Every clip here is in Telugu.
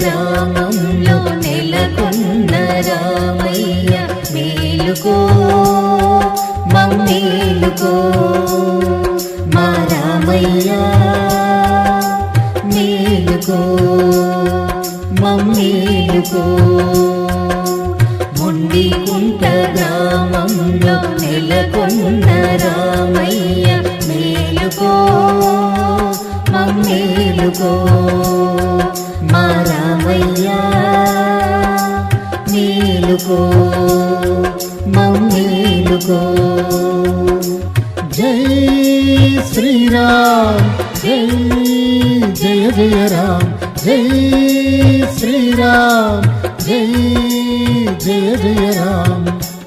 గ్రామంలో నెలకొన్న రామయ్య మేలుకో మేలుకో మా రామయ్య మేలుకో మమ్మేలుకో. ముండికుంట గ్రామంలో నెలకొన్న రామయ్య మేలుకో మమ్మేలుకో. మా రామయ్య మేలుకో మమ్మేలుకో. జై శ్రీరామ్ జై జయ జయ రామ్. జై శ్రీరామ్ జై జయ జయ రామ్.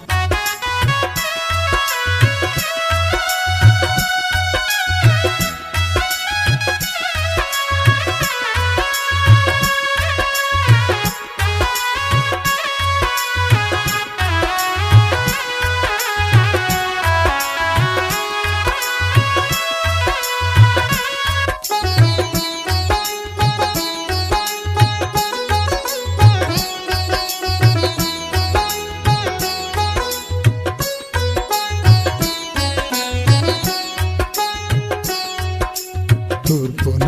తూర్పున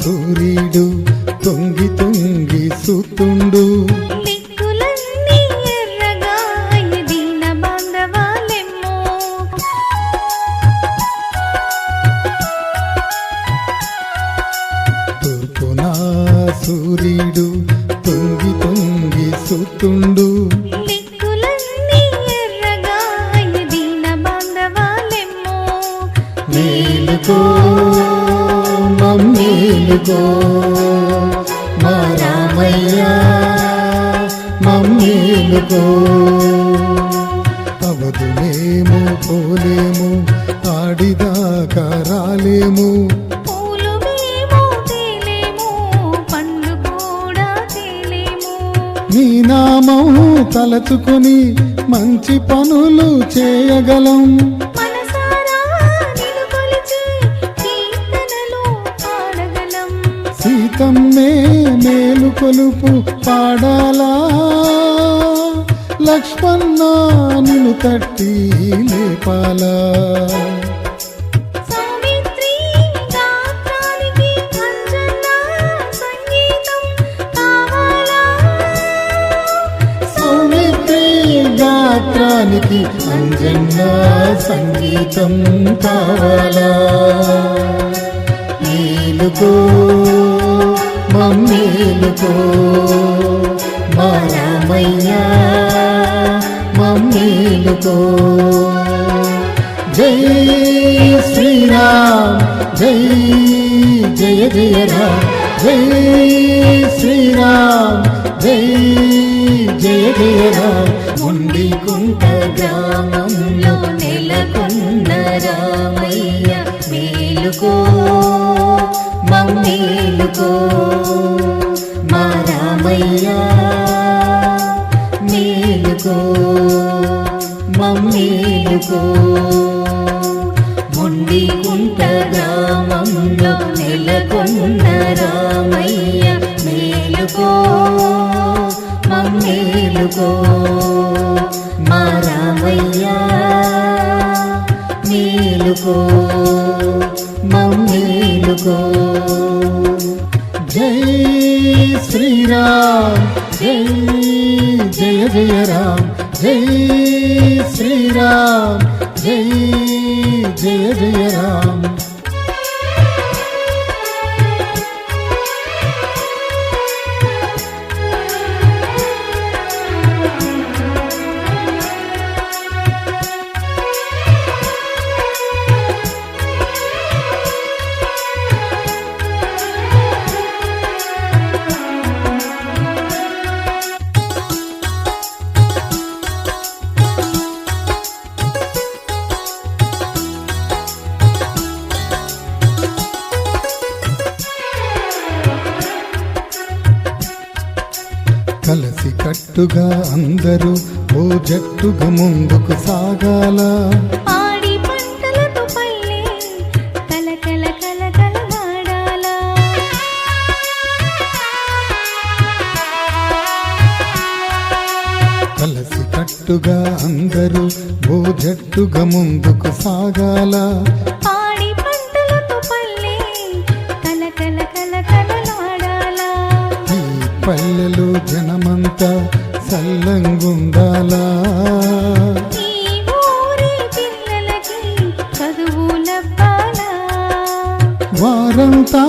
సూర్యుడు తొంగి తొంగి సుతుండు. తూర్పున సూర్యుడు తొంగి తొంగి సుతుండు. దిక్కులన్నీ మేలుకో మా రామయ్య మమ్మేలుకో అవదులేము పోలేము ఆడిదాకా రాలేము. నీ నామం తలచుకొని మంచి పనులు చేయగలం. కొలుపు పాడాలా? లక్ష్మణ నిన్ను తట్టి లేపాలా? గాత్రానికి అంజన్న సంగీతం కావాలా? మేలుకో మమ్మీలుకో. మా రామయ్య మమ్మేలుకో. జై శ్రీరామ్ జై జయ జయ రామ్. జై శ్రీరామ్ జై జయ జయ రామ్. ఉండి కుంట గ్రామంలో నెలకొన్న రామయ్య మేలుకో. మమ్మేలుకో మా రామయ్య మేలుకో. మమ్మేలుకో ముండికుంట గ్రామంలో నెలకొన్న రామయ్య మేలుకో. మమ్మేలుకో మా రామయ్య మేలుకో. మమ్మేలుకో జై శ్రీరామ్ జై జయ జయ రామ్. జై శ్రీరామ్ జై జయ జయ రామ్. కట్టుగా అందరూ ఓ జట్టుగా ముందుకు సాగాల. పాడి పంటలతో పల్లె కలకల కలకలలాడాలా కలసి కట్టుగా అందరూ ఓ జట్టుగా ముందుకు సాగాల. పల్లెలో జనమంతా సల్లంగుండాలా? వారంతా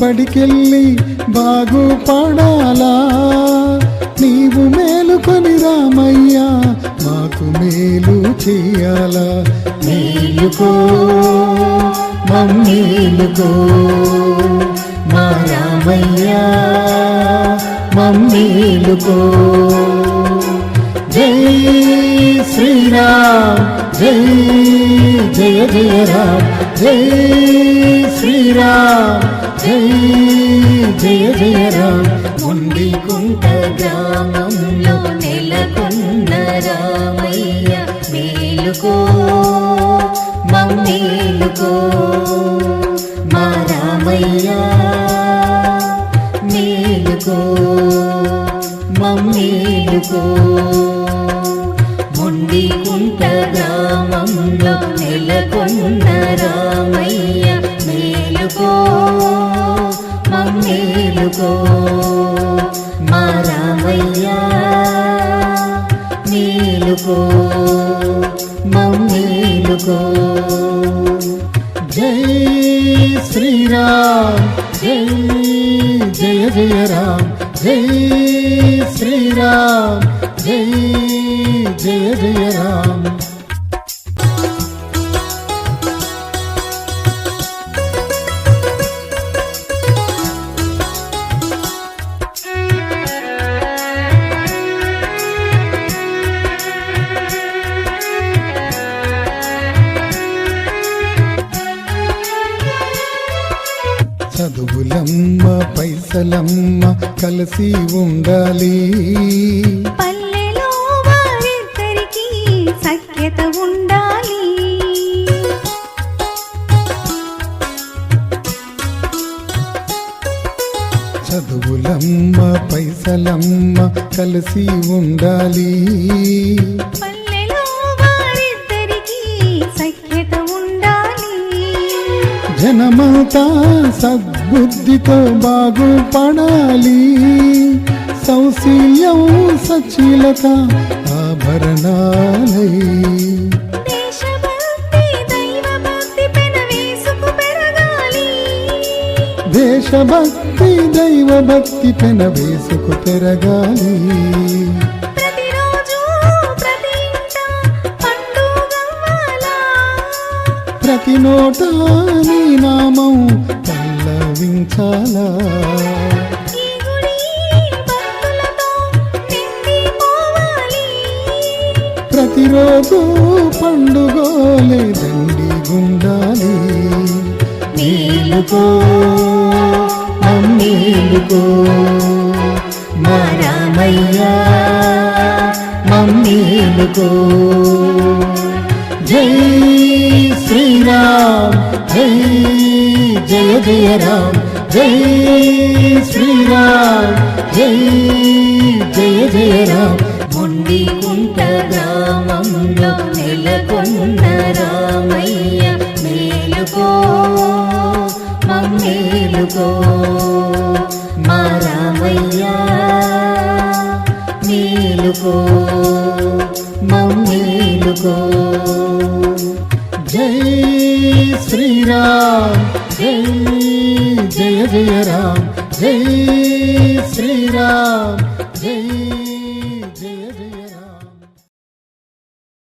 బడికెళ్ళి బాగుపడాలా నీవు మేలుకొని రామయ్యా మాకు మేలు చెయ్యాలా మేలుకో మమ్మేలుకో మా రామయ్యా. మేలుకో జై శ్రీరామ్ జై జయ జయ రామ్. జై శ్రీరామ్ జై జయ జయ రామ్. ఉండి కుంట గ్రామంలో నెలకొన్న రామయ్య మేలుకో మేలుకో మా రామయ్య మేలుకో. మమ్మేలుకో ముండికుంట గ్రామంలో నెలకొన్న రామయ్య మేలుకో మమ్మేలుకో. మా రామయ్య మేలుకో మమ్మేలుకో. జై శ్రీరామ్ జై జయ జయ రామ్ జై శ్రీరామ్ జై జయ జయ రామ్ చదువులమ్మ పైసలమ్మ కలిసి ఉండాలి. పల్లెలో వారిద్దరికీ సఖ్యత ఉండాలి. చదువులమ్మ పైసలమ్మ కలిసి ఉండాలి. పల్లెలో వారిద్దరికీ సఖ్యత ఉండాలి. జనమంతా సద్బుద్ధితో బాగుపడాలి. సౌశీల్యం సచీలత ఆభరణాలై. దేశభక్తి దైవభక్తి దేశభక్తి దైవభక్తి పెన వేసుకు పెరగాలి. ప్రతి నోట నీ నామం పల్లవించాలా ప్రతిరోజు పండుగోలే దండి గుండాలి. మేలుకో మమ్మేలుకో మా రామయ్యా మమ్మేలుకో జై శ్రీరామ్ జై జయ జయ రామ్ జై శ్రీరామ్ జై జయ జయ రామ్. మొండికుంట గ్రామంలో నెలకొన్న రామయ్య మేలుకో మమ్మేలుకో మా రామయ్య మేలుకో మమ్మేలుకో జై శ్రీరామ్ జై జయ జయ రామ్ జై శ్రీరామ్ జై జయ జయ.